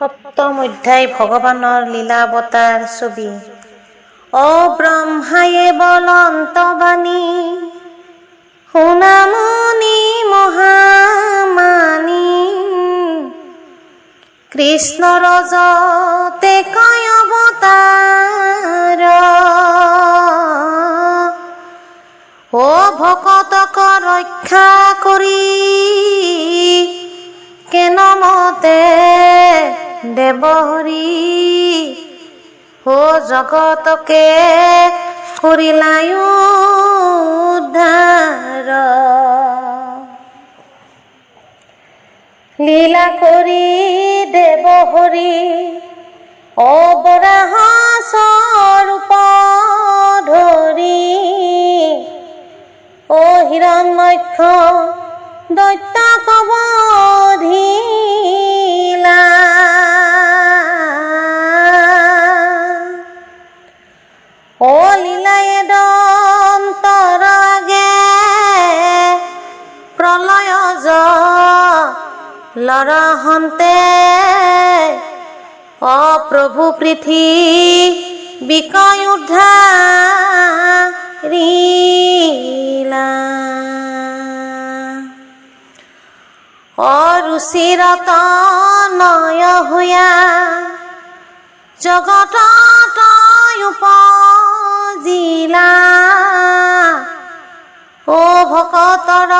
সপ্তম অধ্যায় ভগৱানৰ লীলাৱতাৰ ছবি। অ ব্ৰহ্মায়ে বলন্তবাণী শুনামনি মহামানী কৃষ্ণ ৰজতে কয় অৱতাৰ। অ ভকতক ৰক্ষা কৰি দেৱহৰি ও জগতকে কৰিলায়ো উদ্ধাৰ লীলা কৰি দেৱহৰি অবৰাহ স্বৰূপ ধৰি ও হিৰণ্যক্ষ লৰহন্তে অ প্ৰভু পৃথি বিকয় অৰুচিৰত নয় হুয়া জগত তই উপজিলা ও ভকতৰ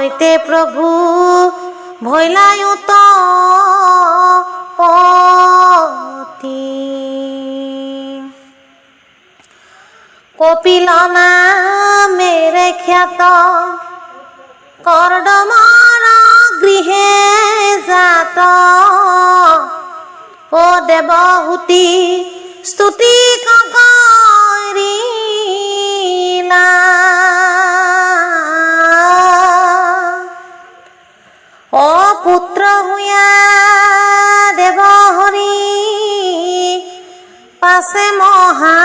অ তইতে প্ৰভু ভৈলায়ুত পতি। কপিলনা মেৰে খ্যাত কৰ্দমৰ গৃহে জাত ও দেৱহূতি স্তুতি কৰিলা পাছে মহা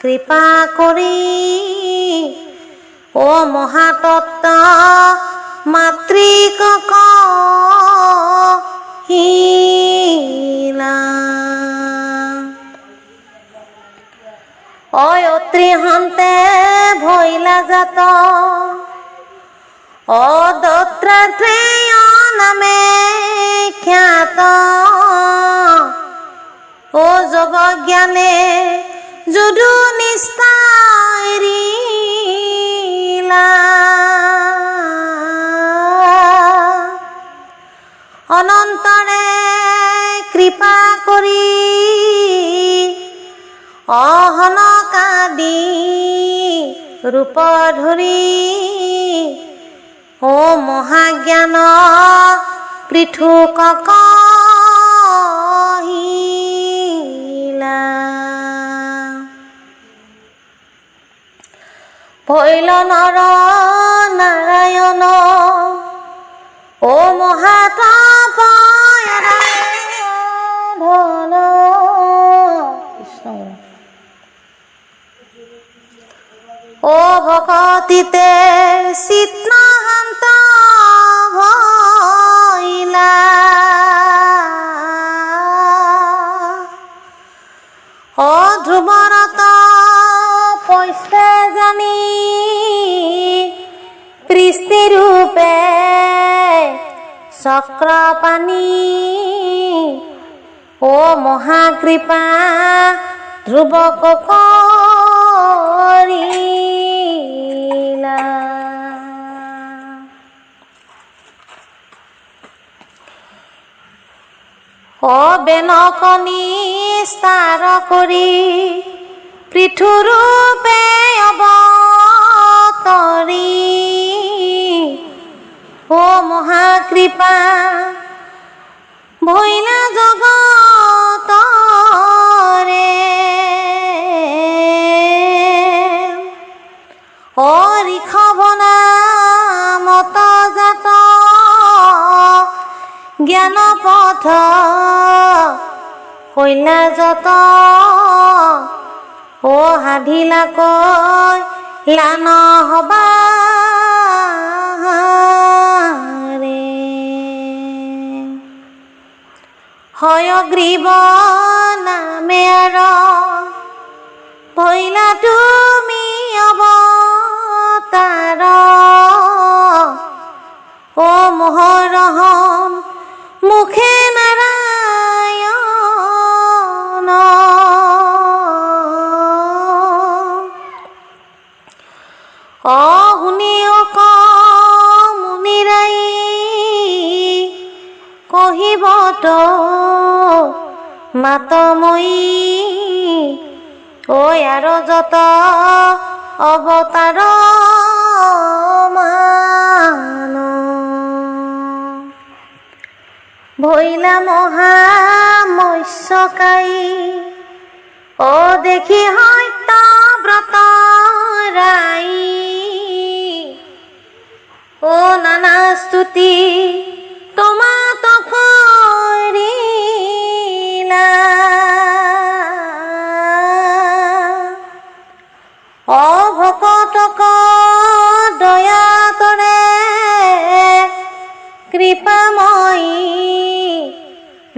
কৃপা কৰি ও মহাতত্ত মাতৃক অয় অত্ৰিহন্তে ভৈলা জাত অদত্ৰাত্ৰেয় নামে খ্যাত। ও যোগ জ্ঞানে যদু নিস্তাৰিলা অনন্তৰে কৃপা কৰি অহনকাদি ৰূপ ধৰি ও মহাজ্ঞান, পৃথুক কহিলা ভৈল নৰ নাৰায়ণ ও কৃষ্ণ ও ভকতিতে চিত্তহান্ত ভইলা ও ধ্ৰুৱৰত কৃষ্টিৰূপে চক্ৰপাণী ও মহাকৃপা ধ্ৰুৱক কৰিলা ও বেনকনি স্তাৰ কৰি পৃথুৰূপে অৱতৰি ও মহাকৃপা ভৈলা জগতৰে ঋষভনা মত জাত জ্ঞান পথ কইলা যত। ও সাধিলাকৈ লান হবা হয়গ্ৰীৱ নামে আৰ ভৈলা তুমি অৱতাৰ ও মোহৰহম মুখে নাৰায়ণ অ শুনি অক মুনিৰাই কহিবত মাতময়ী ঐ আৰু যত অৱতাৰ মান। ভৈলা মহা মৎস্যকাৰী। অ, দেখি সত্য ব্ৰত ৰাই। ও নানা স্তুতি।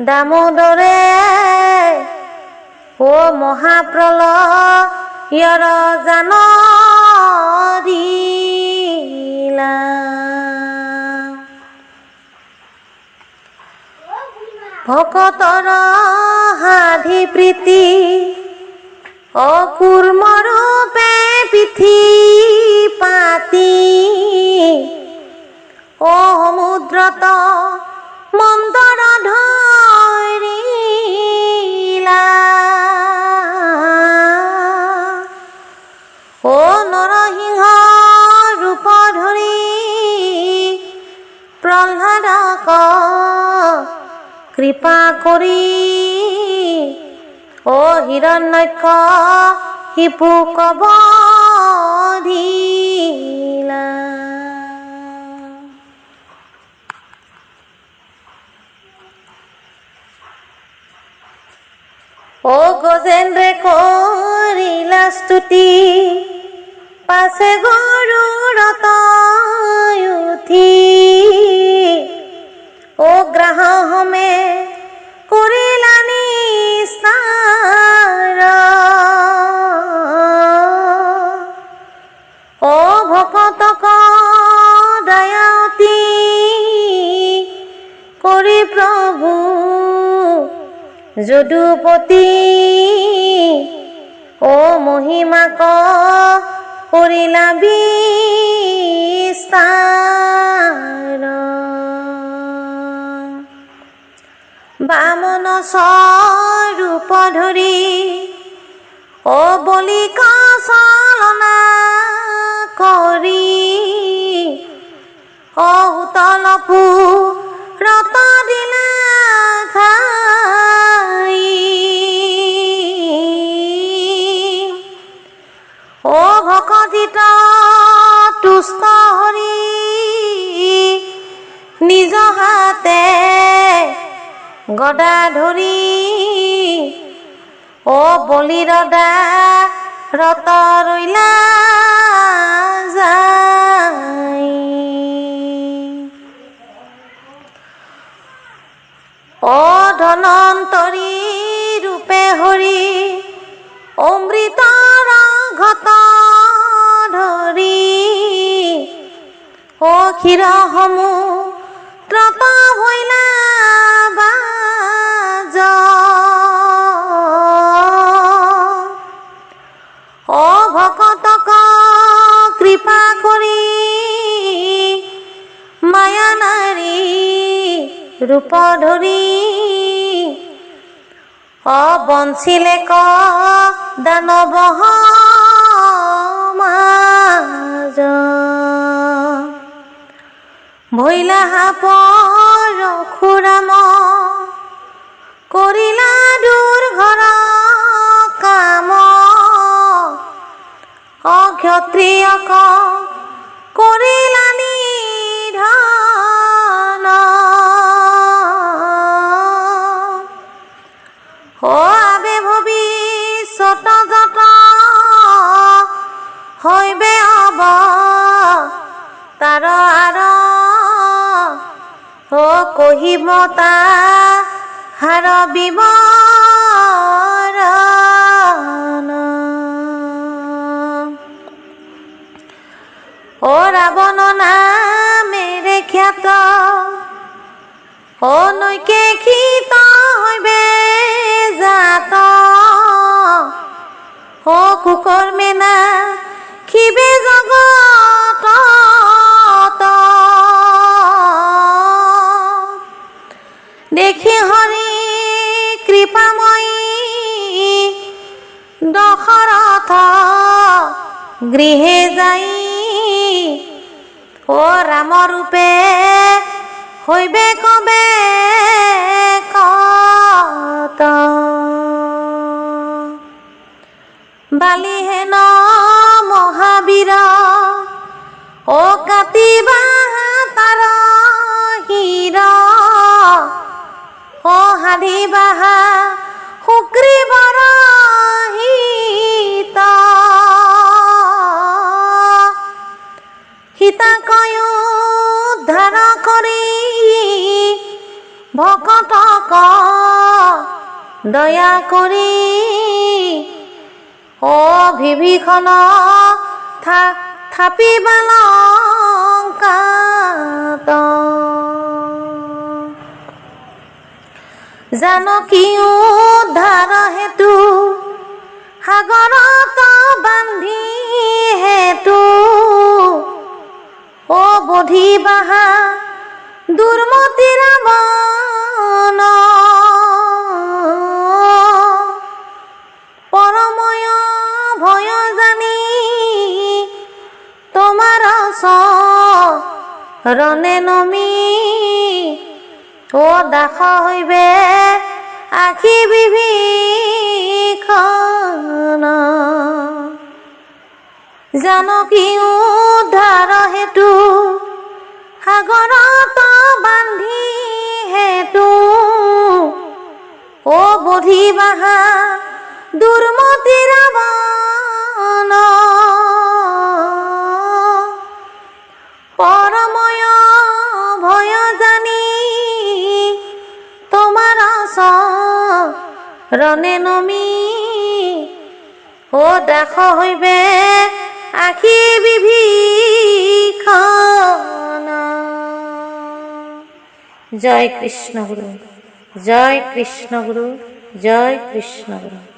দামোদৰে ও মহাপ্ৰলয়ৰ জান দিলা ভকতৰ সাধি প্ৰীতি অকুৰ্মৰূপে পিঠি পাতি। কৃপা কৰি ও হিৰণ্যক্ষ শিপু কব ও গজেন্দ্ৰে কৰিলা স্তুতি পাছে গৰুৰত উঠি ও গ্ৰাহমে কৰিলা যদুপতি, ও মহিমাক কৰিলা বিস্তাৰ বামন স্বৰূপ ধৰি ও বলিক চলনা কৰি ও উতলপু ৰত দিলা নিজ হাতে গদা ধৰি ও বলিৰদা ৰত ৰৈলা যায়। ও ধনন্তৰী ৰূপে হৰি অমৃতৰ ঘট ধৰি ও ক্ষীৰসমূহ ত্ৰত ভৈলা বাজ। ও ভকতক, কৃপা কৰি মায়া নাৰী ৰূপ ধৰি অবঞ্চিলে ক দানৱ সমাজ ভৈলা সাপৰ ৰঘুৰাম কৰিলা ঘৰ কাম। অক্ষত্ৰিয়ক হব কহিব হাৰ বিৱৰণ ও ৰাৱণ নামেৰে খ্যাত, ও নৈকে খিত হইবে জাত। ও কুকৰ মেনা খিবে জগত গৃহে যাই, ও ৰামৰূপে হৈবে কবে কত? বালিহেন মহাবীৰ ও কাতিবা তাৰ হীৰ ও হাধিবাহা সুগ্ৰীবৰ ভকতক দয়া কৰি ও বিভীষণ, থা, থাপিবা লংকাত জানকী উদ্ধাৰ হেতু সাগৰত বান্ধি হেতু। ও বধি বাহা দুৰ্মতি ৰাৱণ পৰময় ভয় জানি তোমাৰ ৰণে নমি, ও দাস হইবে আখি বিভীষণ। জানকী উদ্ধাৰ হেতু সাগৰত ও বধি বাহা দুৰ্মতি ৰাৱণ পৰময় ভয় জানি তোমাৰ ৰণে নমি। ও দাস হইবে আখি বিভীষণ। জয় কৃষ্ণ গুরু। জয় কৃষ্ণ গুরু জয় কৃষ্ণ গুরু